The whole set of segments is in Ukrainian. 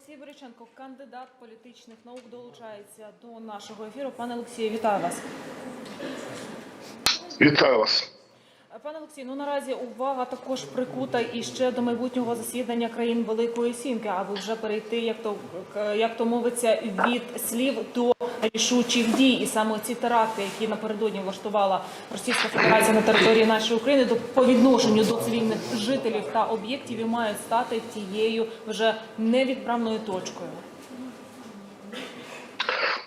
Олексій Бориченко, кандидат політичних наук, долучається до нашого ефіру. Пане Олексію, вітаю вас. Вітаю вас. Пане Олексій, ну наразі увага також прикута і ще до майбутнього засідання країн Великої Сімки, аби вже перейти, як то як то мовиться, від слів до рішучих дій. І саме ці теракти, які напередодні влаштувала Російська Федерація на території нашої України, до по відношенню до цивільних жителів та об'єктів і мають стати тією вже невідправною точкою.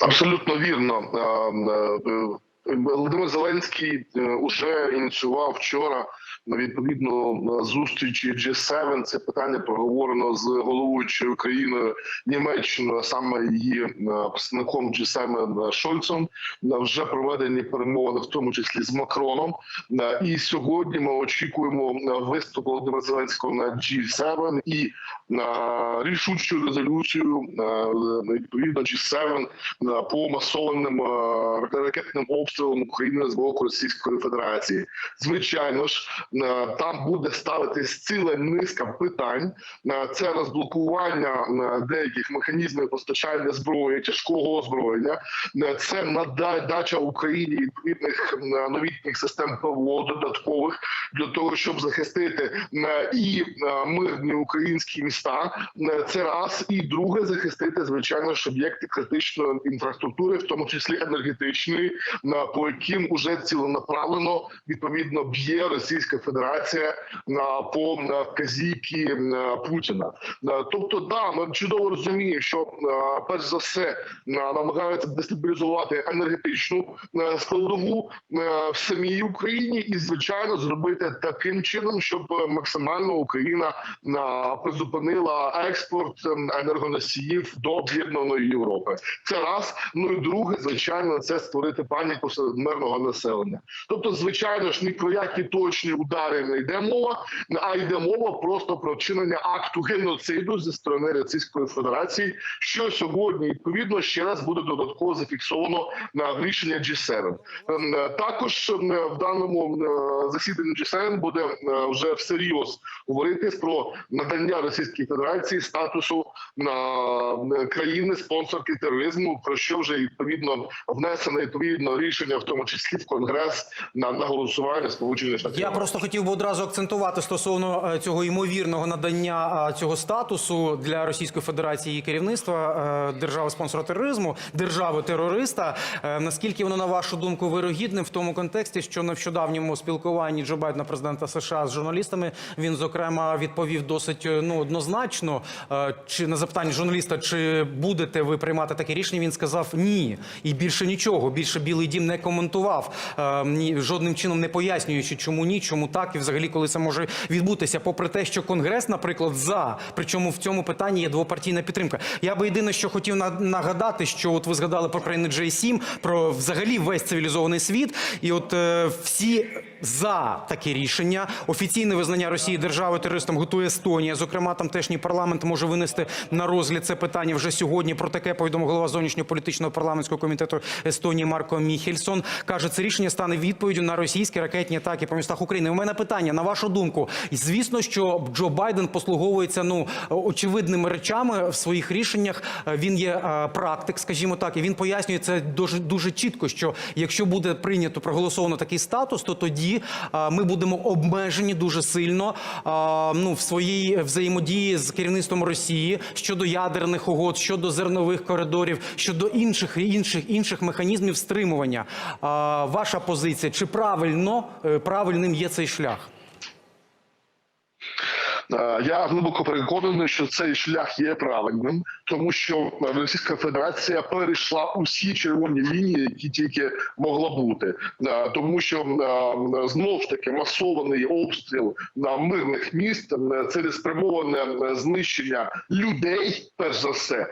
Абсолютно вірно. Е, е, Володимир Зеленський уже ініціював вчора на зустрічі G7. Це питання проговорено з головуючою країною Німеччиною, саме її представником G7 Шольцом. Вже проведені перемовини, в тому числі з Макроном. І сьогодні ми очікуємо виступ Володимира Зеленського на G7 і рішучу резолюцію відповідно G7 по масованим ракетним обстрілам України з боку Російської Федерації. Звичайно ж, там буде ставитись ціла низка питань. Це розблокування деяких механізмів постачання зброї, тяжкого озброєння, це надача Україні відповідних новітніх систем ПВО додаткових для того, щоб захистити і мирні українські міста. Це раз і друге захистити звичайно ж об'єкти критичної інфраструктури, в тому числі енергетичної, по яким уже ціленаправлено відповідно б'є Російська Федерація по вказівки Путіна. Тобто, да, ми чудово розуміємо, що перш за все намагаються дестабілізувати енергетичну складову в самій Україні, і звичайно зробити таким чином, щоб максимально Україна призупинила експорт енергоносіїв до об'єднаної Європи. Це раз. Ну і друге, звичайно, це створити паніку серед мирного населення. Тобто, звичайно ж, ні про які точні удари не йде мова, а йде мова просто про вчинення акту геноциду зі сторони Російської Федерації, що сьогодні відповідно ще раз буде додатково зафіксовано на рішення G7. Також в даному засіданні G7 буде вже всерйоз говорити про надання Російській Федерації статусу на країни спонсорки тероризму, про що вже відповідно внесено відповідно рішення, в тому числі в конгрес на, на голосування сполучених штатів. Я просто хотів би одразу акцентувати стосовно е, цього ймовірного надання е, цього статусу для Російської Федерації і керівництва е, держави спонсора тероризму, держави терориста. Наскільки воно на вашу думку вирогідним в тому контексті, що на вчодавньому спілкуванні Джо Байдена, президента США з журналістами, він зокрема відповів досить ну однозначно. Чи на запитання журналіста, чи будете ви приймати таке рішення? Він сказав ні, і більше нічого. Більше Білий Дім не коментував жодним чином не пояснюючи, чому ні, чому так, і взагалі коли це може відбутися, попри те, що конгрес, наприклад, за причому в цьому питанні є двопартійна підтримка. Я би єдине, що хотів нагадати, що от ви згадали про країни J7, про взагалі весь цивілізований світ, і от е, всі за таке рішення офіційне визнання Росії державою терористом готує Естонія. Зокрема, там теж парламент може винести на розгляд це питання вже сьогодні. Про таке повідомив голова зовнішньополітичного парламентського комітету Естонії Марко Міхельсон. каже, це рішення стане відповіддю на російські ракетні атаки по містах України. У мене питання на вашу думку. Звісно, що Джо Байден послуговується ну очевидними речами в своїх рішеннях. Він є практик, скажімо так, і він пояснює це дуже дуже чітко. Що якщо буде прийнято проголосовано такий статус, то тоді ми будемо обмежені дуже сильно ну в своїй взаємодії з керівництвом Росії щодо ядерних угод, щодо зернових коридорів, щодо інших інших інших механізмів стримування. Ваша позиція чи правильно правильним є цей шлях? Я глибоко переконаний, що цей шлях є правильним, тому що Російська Федерація перейшла усі червоні лінії, які тільки могла бути, тому що знову ж таки масований обстріл на мирних міст, цілеспрямоване знищення людей, перш за все,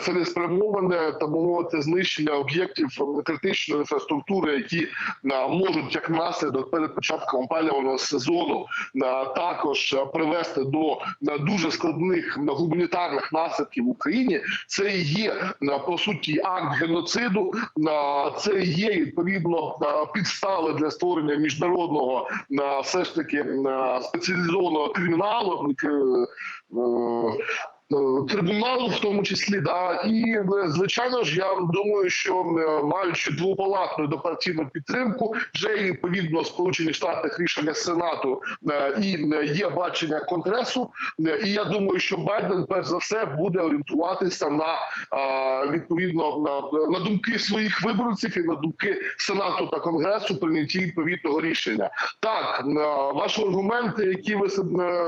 цілеспрямоване та мовити знищення об'єктів критичної інфраструктури, які можуть як наслідок перед початком опалювального сезону також привести до дуже складних гуманітарних наслідків в Україні. Це є по суті акт геноциду. це є відповідно підстави для створення міжнародного все ж таки спеціалізованого криміналу. Е, трибуналу, в тому числі, да і е, звичайно ж, я думаю, що е, маючи двопалатну допартійну підтримку, вже і відповідно Сполучені Штати рішення Сенату і є бачення Конгресу. І я думаю, що Байден перш за все буде орієнтуватися на відповідно на, на думки своїх виборців і на думки Сенату та Конгресу прийнятті відповідного рішення. Так, ваші аргументи, які ви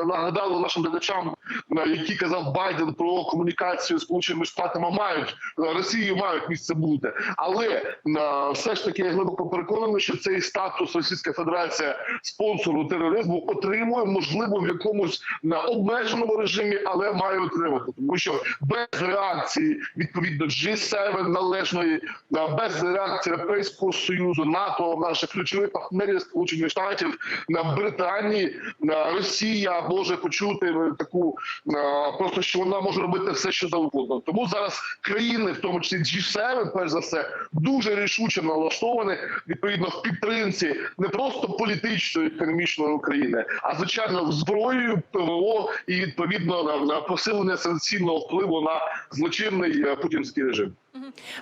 нагадали нашим глядачам, які казав Байден про комунікацію з Сполученими Штатами, мають е, Росією мають місце бути, але е, все ж таки я глибоко переконаний, що цей статус Російська Федерація спонсору тероризму отримує, можливо, в якомусь на обмеженому режимі, але має отримати, тому що без реакції відповідно G7 належної, е, без реакції Європейського союзу, НАТО, наших ключових партнерів Сполучених Штатів на Британії, е, Росія може почути е, таку е, просто, що вона може робити все, що завгодно. Тому зараз країни, в тому числі G7, перш за все, дуже рішуче налаштовані відповідно в підтримці не просто політичної економічної України, а звичайно зброєю, ПВО і відповідно на, на посилення санкційного впливу на злочинний е, путінський режим.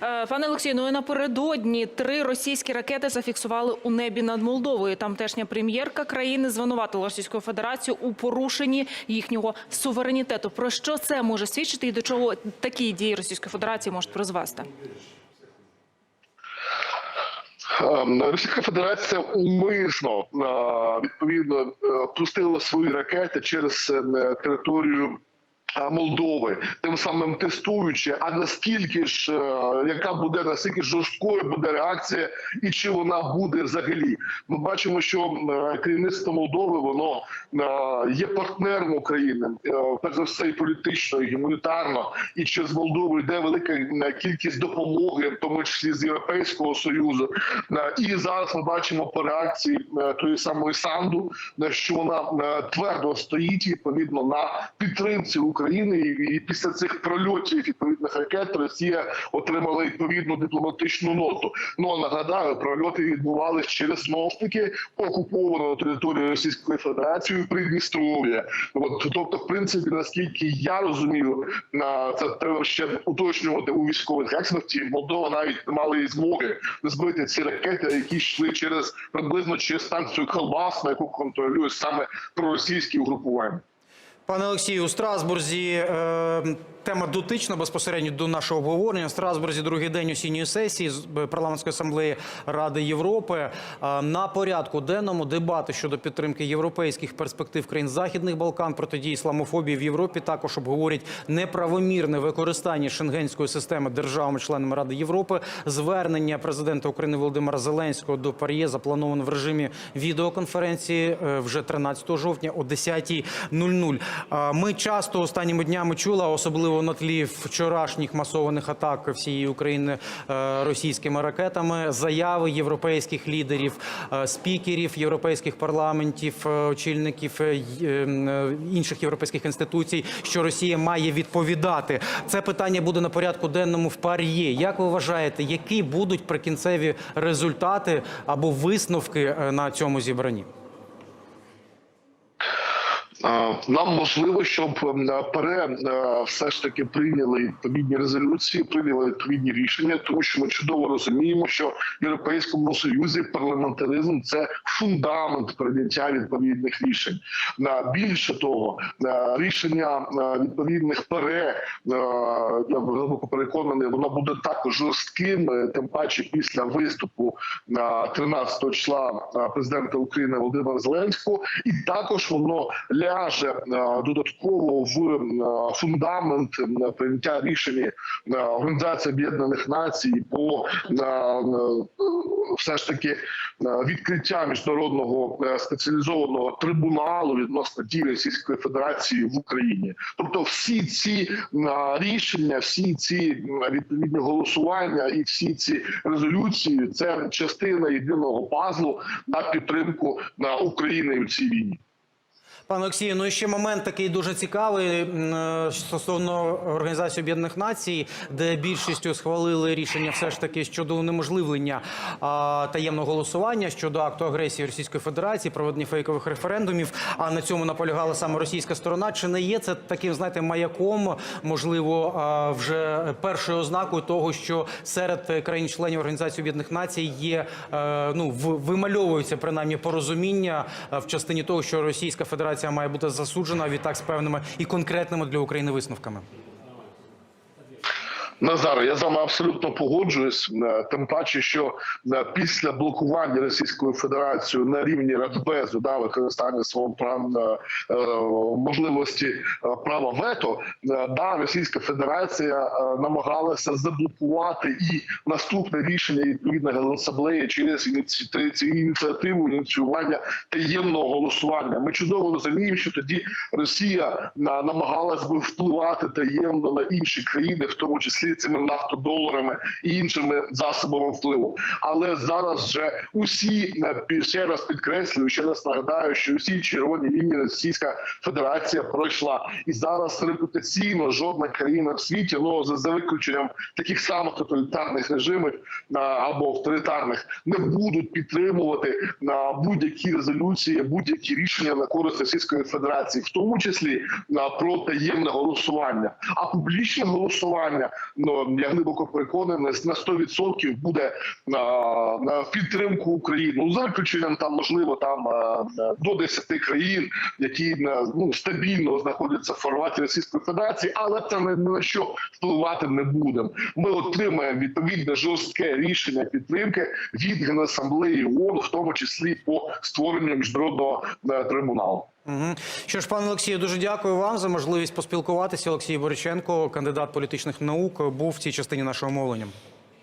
Е, Пане Олексію, ну і напередодні три російські ракети зафіксували у небі над Молдовою. Тамтешня прем'єрка країни звинуватила Російську Федерацію у порушенні їхнього суверенітету. Про що це може свідчити і до чого такі дії Російської Федерації можуть призвести? Ем, Російська Федерація умисно е, відповідно е, пустила свої ракети через е, територію. Молдови, тим самим тестуючи, а наскільки ж е, яка буде наскільки жорсткою буде реакція, і чи вона буде взагалі? Ми бачимо, що е, керівництво Молдови воно е, є партнером України, перш за все і політично, і гуманітарно, і через Молдову йде велика кількість допомоги, в тому числі з Європейського союзу. І зараз ми бачимо по реакції тої самої Санду, що вона твердо стоїть відповідно на підтримці України, і і після цих прольотів відповідних ракет Росія отримала відповідну дипломатичну ноту. Ну а нагадаю, прольоти відбувалися через знову ж таки окуповану територію Російської Федерації Придністров'я. От тобто, в принципі, наскільки я розумію, на це треба ще уточнювати у військових експертів. Молдова навіть не мала змоги збити ці ракети, які йшли через приблизно через станцію Колбас, на яку контролює саме проросійські угрупування. Пане Олексію, у Страсбурзі е, тема дотична безпосередньо до нашого обговорення. У Страсбурзі другий день осінньої сесії з е, парламентської асамблеї Ради Європи. Е, на порядку денному дебати щодо підтримки європейських перспектив країн Західних Балкан протидії ісламофобії в Європі. Також обговорять неправомірне використання шенгенської системи державами-членами Ради Європи. Звернення президента України Володимира Зеленського до Пар'є заплановано в режимі відеоконференції е, вже 13 жовтня о 10.00. Е, Ми часто останніми днями чули, а особливо на тлі вчорашніх масованих атак всієї України е, російськими ракетами, заяви європейських лідерів, е, спікерів європейських парламентів, е, очільників інших європейських інституцій, що Росія має відповідати. Це питання буде на порядку денному в Пар'є. Як ви вважаєте, які будуть прикінцеві результати або висновки на цьому зібранні? Нам можливо, щоб ем, ПАРЕ е, все ж таки прийняли відповідні резолюції, прийняли відповідні рішення, тому що ми чудово розуміємо, що в європейському союзі парламентаризм це фундамент прийняття відповідних рішень. Більше того, рішення е, відповідних ПАРЕ е, я глибоко переконаний, воно буде також жорстким, е, тим паче після виступу на 13 числа е, президента України Володимира Зеленського, і також воно ляже додатково в е, фундамент е, прийняття рішень е, Організації Об'єднаних Націй по все ж таки відкриття міжнародного спеціалізованого трибуналу відносно дій Російської Федерації в Україні. Тобто, всі ці рішення, всі ці відповідні голосування і всі ці резолюції це частина єдиного пазлу на підтримку України в цій війні. Пане Олексію, ну і ще момент такий дуже цікавий е, стосовно Організації Об'єднаних Націй, де більшістю схвалили рішення все ж таки щодо унеможливлення а, таємного голосування щодо акту агресії Російської Федерації, проведення фейкових референдумів. А на цьому наполягала саме російська сторона. Чи не є це таким, знаєте, маяком, можливо, а, вже першою ознакою того, що серед країн-членів Організації Об'єднаних Націй є е, ну вимальовується принаймні порозуміння в частині того, що Російська Федерація має бути засуджена відтак з певними і конкретними для України висновками. Назаре, я з вами абсолютно погоджуюсь. Е, Тим паче, що е, після блокування Російською Федерацією на рівні Радбезу да використання свого права е, можливості права вето, да Російська Федерація намагалася заблокувати і наступне рішення відповідної генасамблеї через ініці- ініціативу ініціювання таємного голосування. Ми чудово розуміємо, що тоді Росія на- намагалась би впливати таємно на інші країни, в тому числі цими нафтодоларами і іншими засобами впливу. Але зараз вже усі е, ще раз підкреслюю, ще раз нагадаю, що усі червоні лінії Російська Федерація пройшла, і зараз репутаційно жодна країна в світі, ну за, виключенням таких самих тоталітарних режимів або авторитарних, не будуть підтримувати на будь-які резолюції, будь-які рішення на користь Російської Федерації, в тому числі на про таємне голосування. А публічне голосування, ну я глибоко переконаний, на 100% буде на, на підтримку України. Ну, за виключенням там можливо там до 10 країн, які ну стабільно знаходяться в форматі Російської Федерації, але це не на що впливати не будемо. Ми отримаємо відповідне жорстке рішення підтримки від генасамблеї ООН, в тому числі по створенню міжнародного трибуналу. Що ж, пане Олексію, дуже дякую вам за можливість поспілкуватися. Олексій Бориченко, кандидат політичних наук, був в цій частині нашого мовлення.